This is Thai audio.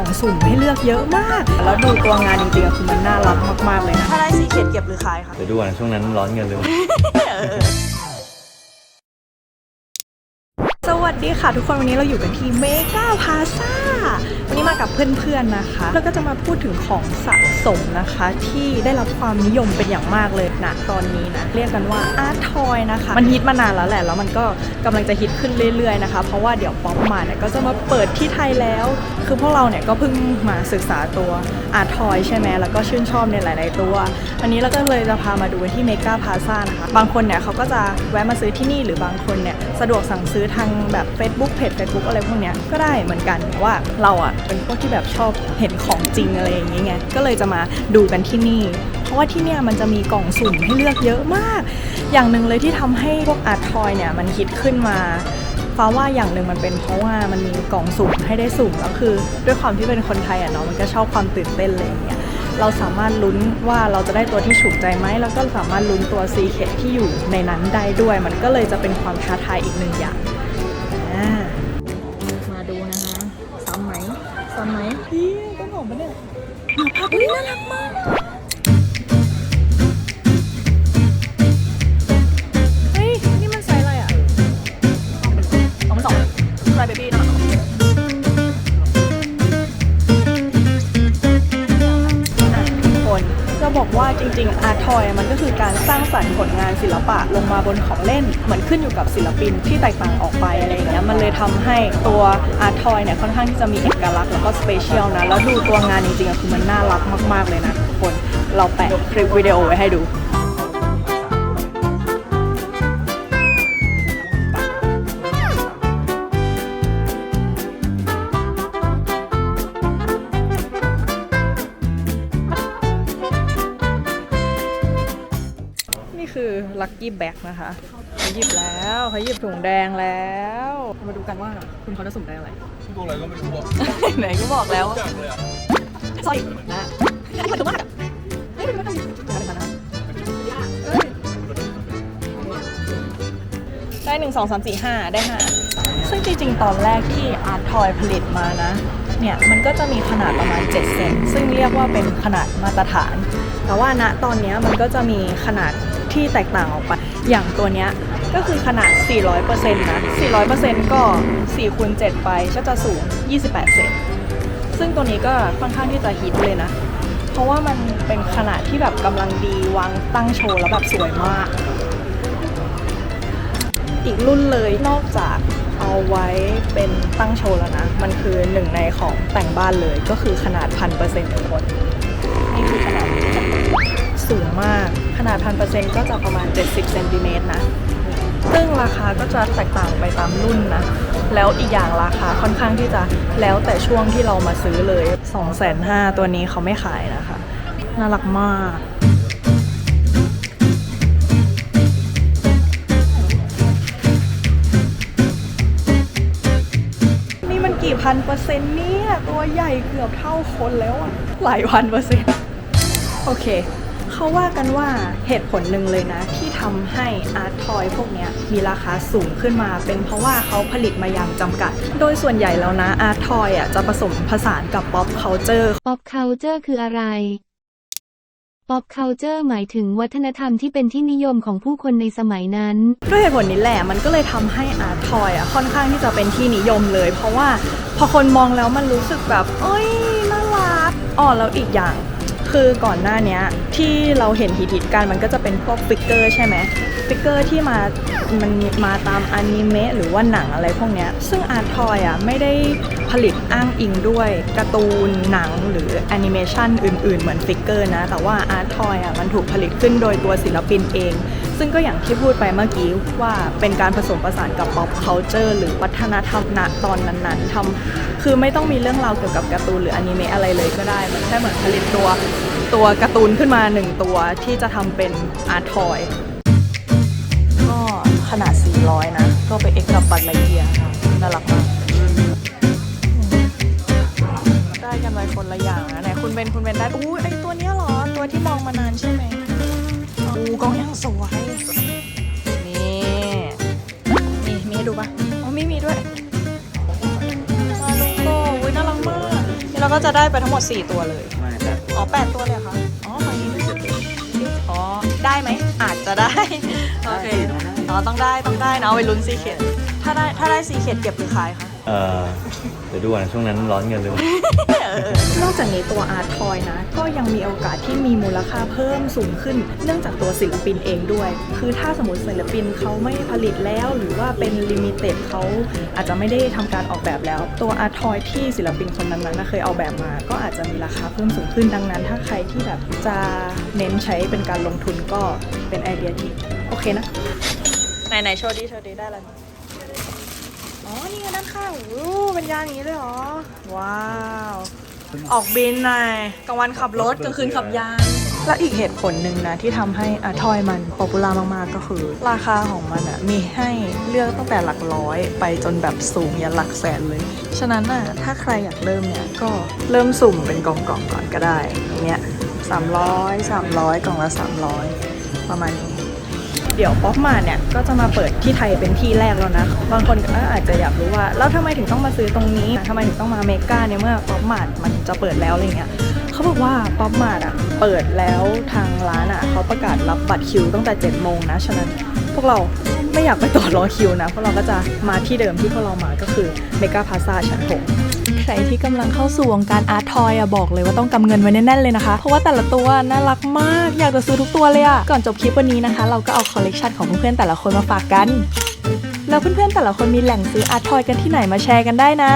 ล่องสุ่มให้เลือกเยอะมาก แล้วดูตัวงานจริงๆอะคือมันน่ารักมากๆเลยนะ ถ้าได้สีเขียดเก็บหรือขายคะเดี๋ยวดูก่อนช่วงนั้นร้อนเงินเลย ค่ะทุกคนวันนี้เราอยู่กันที่เมกาพาซาวันนี้มากับเพื่อนๆนะคะ แล้วก็จะมาพูดถึงของสะสมนะคะ ที่ได้รับความนิยมเป็นอย่างมากเลยนะตอนนี้นะเรียกกันว่าอาร์ตทอยนะคะ มันฮิตมานานแล้วแหละ แล้วมันก็กำลังจะฮิตขึ้นเรื่อยๆนะคะ เพราะว่าเดี๋ยวป๊อปมาเนี่ยก็จะมาเปิดที่ไทยแล้ว คือพวกเราเนี่ยก็เพิ่งมาศึกษาตัวอาร์ตทอยใช่ไหมแล้วก็ชื่นชอบในหลาย ๆ ตัว วันนี้เราก็เลยจะพามาดูที่เมกาพาซานะคะ บางคนเนี่ยเขาก็จะแวะมาซื้อที่นี่หรือบางคนเนี่ยสะดวกสั่งซื้อทางแบบ Facebook เพจ Facebook อะไรพวกเนี้ยก็ได้เหมือนกันแต่ว่าเราอะเป็นพวกที่แบบชอบเห็นของจริงอะไรอย่างเงี้ยไงก็เลยจะมาดูกันที่นี่ เพราะว่าที่เนี่ยมันจะมีกล่องสุ่มให้เลือกเยอะมาก อย่างหนึ่งเลยที่ทำให้พวกอาร์ทอยเนี่ยมันฮิตขึ้นมาฟ้าว่าอย่างหนึ่งมันเป็นเพราะว่ามันมีกล่องสุ่มให้ได้สุ่มแล้วคือ ด้วยความที่เป็นคนไทยอะเนาะมันก็ชอบความตื่นเต้นอะไรอย่างเงี้ยเราสามารถลุ้นว่าเราจะได้ตัวที่ถูกใจไหมแล้วก็สามารถลุ้นตัวซีเคทที่อยู่ในนั้นได้ด้วย มันก็เลยจะเป็นความท้าทายอีกหนึ่งอย่าง มาดูนะคะซ้ำไหมซ้ำไหมพี่ต้นหอมปะเนี่ยมาพนี้น่ารักมาก จริงๆอาร์ทอยมันก็คือการสร้างสรรค์ผลงานศิลปะลงมาบนของเล่น เหมือนขึ้นอยู่กับศิลปินที่แตกต่างออกไปอะไรอย่างเงี้ยมันเลยทำให้ตัวอาร์ทอยเนี่ยค่อนข้างที่จะมีเอกลักษณ์แล้วก็สเปเชียลนะแล้วดูตัวงานจริงๆคือมันน่ารักมากๆเลยนะทุกคนเราแปะคลิปวิดีโอไว้ให้ดู คือลัคกี้แบ็กนะคะเขาหยิบแล้วเขาหยิบถุงแดงแล้ว มาดูกันว่าคุณเขาจะสุ่มได้อะไร ตัวอะไรก็ไม่รู้อะไหนก็บอกแล้วจังเลยอะสร้อยนะอันนี้มันถูกมากอะเฮ้ยมันต้องมีถุงอะไรกันนะได้หนึ่งสองสามสี่ห้าได้ห้าซึ่งจริงๆ ตอนแรกที่อาร์ตทอยผลิตมานะ เนี่ย มันก็จะมีขนาดประมาณ 7 เซนซึ่งเรียกว่าเป็นขนาดมาตรฐาน แต่ว่าณตอนเนี้ยมันก็จะมีขนาด ที่แตกต่างออกไป อย่างตัวเนี้ยก็คือขนาด 400%นะ 400%ก็4คูณ7ไปก็จะสูง 28 เซนซึ่งตัวนี้ก็ค่อนข้างที่จะฮิตเลยนะ เพราะว่ามันเป็นขนาดที่แบบกำลังดีวางตั้งโชว์แล้วแบบสวยมาก อีกรุ่นเลยนอกจากเอาไว้เป็นตั้งโชว์แล้วนะ มันคือหนึ่งในของแต่งบ้านเลยก็คือขนาดพันเปอร์เซ็นต์ทุกคน นี่คือขนาดสูงมาก ขนาดพันเปอร์เซ็นต์ก็จะประมาณ 70เซนติเมตรนะ ซึ่งราคาก็จะแตกต่างไปตามรุ่นนะ แล้วอีกอย่างราคาค่อนข้างที่จะแล้วแต่ช่วงที่เรามาซื้อเลย2 5 0 0 0ตัวนี้เขาไม่ขายนะคะ น่ารักมากนี่มันกี่พันเปอร์เซ็นต์เนี่ย ตัวใหญ่เกือบเท่าคนแล้วอะหลายพันเปอร์เซ็นต์ โอเค เขาว่ากันว่าเหตุผลหนึ่งเลยนะ ที่ทำให้อาร์ตทอยพวกเนี้ยมีราคาสูงขึ้นมา เป็นเพราะว่าเขาผลิตมาอย่างจำกัด โดยส่วนใหญ่แล้วนะอาร์ตทอยอะจะผสมผสานกับป๊อปเคาเจอร์ป๊อปเคาเจอร์คืออะไรป๊อปเคาเจอร์หมายถึงวัฒนธรรมที่เป็นที่นิยมของผู้คนในสมัยนั้น ด้วยเหตุผลนี้แหละ มันก็เลยทำให้อาร์ตทอยอะค่อนข้างที่จะเป็นที่นิยมเลย เพราะว่าพอคนมองแล้วมันรู้สึกแบบ เอ้ยน่ารักอ๋อแล้วอีกอย่าง คือก่อนหน้านี้ที่เราเห็นฮิตๆกันมันก็จะเป็นพวกฟิกเกอร์ใช่ไหมฟิกเกอร์ที่มามันมาตามอนิเมะหรือว่าหนังอะไรพวกนี้ซึ่งอาร์ตทอยอะไม่ได้ผลิตอ้างอิงด้วยการ์ตูนหนังหรือแอนิเมชันอื่นๆ เหมือนฟิกเกอร์นะ แต่ว่าอาร์ตทอยอะมันถูกผลิตขึ้นโดยตัวศิลปินเอง ซึ่งก็อย่างที่พูดไปเมื่อกี้ว่าเป็นการผสมผสานกับ pop culture หรือวัฒนธรรมณตอนนั้นๆทำคือไม่ต้องมีเรื่องราวเกี่ยวกับการ์ตูนหรืออนิเมะอะไรเลยก็ได้มันแค่เหมือนผลิตตัวตัวการ์ตูนขึ้นมาหนึ่งตัวที่จะทำเป็นอาร์ทอยก็ขนาด 400 นะ ก็ไปเอ็กกับบัตรไลเยียค่ะน่ารักมากได้กันไปคนละอย่างนะไหนคุณเบนคุณเบนได้อู้ไอตัวเนี้ยเหรอ ตัวที่มองมานานใช่ไหมอู้กล้องยังสวย จะได้ไปทั้งหมด 4 ตัวเลย ไม่แต่อ๋อแปดตัวเลยเหรอคะอ๋อฝั่งนี้ด้วยอ๋อ ได้ไหม อาจจะได้ โอเคอ๋อต้องได้ ต้องได้นะเอาไปลุ้นซีเข็ดถ้าได้ ถ้าได้ซีเข็ดเก็บหรือขายคะ เออเดี๋ยวดูก่อนช่วงนั้นร้อนเงินเลย นอกจากนี้ตัวอาร์ตทอยนะ ก็ยังมีโอกาสที่มีมูลค่าเพิ่มสูงขึ้น เนื่องจากตัวศิลปินเองด้วย คือถ้าสมมติศิลปินเขาไม่ผลิตแล้ว หรือว่าเป็นลิมิเต็ดเขาอาจจะไม่ได้ทำการออกแบบแล้ว ตัวอาร์ตทอยที่ศิลปินคนนั้นๆนเคยเอาแบบมา ก็อาจจะมีราคาเพิ่มสูงขึ้นดังนั้น ถ้าใครที่แบบจะเน้นใช้เป็นการลงทุนก็เป็นไอเดียที่โอเคนะไหนไหนๆโชว์ดีโชว์ดีได้แล้วอ๋อ นี่ไงด้านข้างอู้เป็นยางอย่างนี้เลยเหรอ ว้าว ออกบินหน่อยกลางวันขับรถกลางคืนขับยาน และอีกเหตุผลหนึ่งนะที่ทำให้อะทอยมันป๊อปปูล่ามากๆ ก็คือ ราคาของมันอะมีให้เลือกตั้งแต่หลักร้อย ไปจนแบบสูงยันหลักแสนเลย ฉะนั้นอะถ้าใครอยากเริ่มเนี่ย ก็เริ่มสุ่มเป็นกล่องๆก่อนก็ได้อย่างเนี้ยสามร้อยสามร้อยกล่องละสามร้อยประมาณนี้ เดี๋ยวป๊อปมาเนี่ยก็จะมาเปิดที่ไทยเป็นที่แรกแล้วนะ บางคนก็อาจจะอยากรู้ว่า แล้วทำไมถึงต้องมาซื้อตรงนี้ทำไมถึงต้องมาเมกาเนี่ยเมื่อป๊อปมามันจะเปิดแล้วอะไรเงี้ยเขาบอกว่าป๊อปมาอะเปิดแล้วทางร้านอะเขาประกาศรับบัตรคิวตั้งแต่7จ็ดโมงนะฉะนั้นพวกเราไม่อยากไปต่อรอคิวนะพวกเราก็จะมาที่เดิมที่พวกเรามาก็คือเมกาพาซาชั้นหก ใครที่กำลังเข้าสู่วงการอาร์ตทอยอะบอกเลยว่าต้องกำเงินไว้แน่นๆเลยนะคะ เพราะว่าแต่ละตัวน่ารักมาก อยากจะซื้อทุกตัวเลยอะก่อนจบคลิปวันนี้นะคะ เราก็เอาคอลเลกชันของเพื่อนๆแต่ละคนมาฝากกัน แล้วเพื่อนๆแต่ละคนมีแหล่งซื้ออาร์ตทอยกันที่ไหนมาแชร์กันได้นะ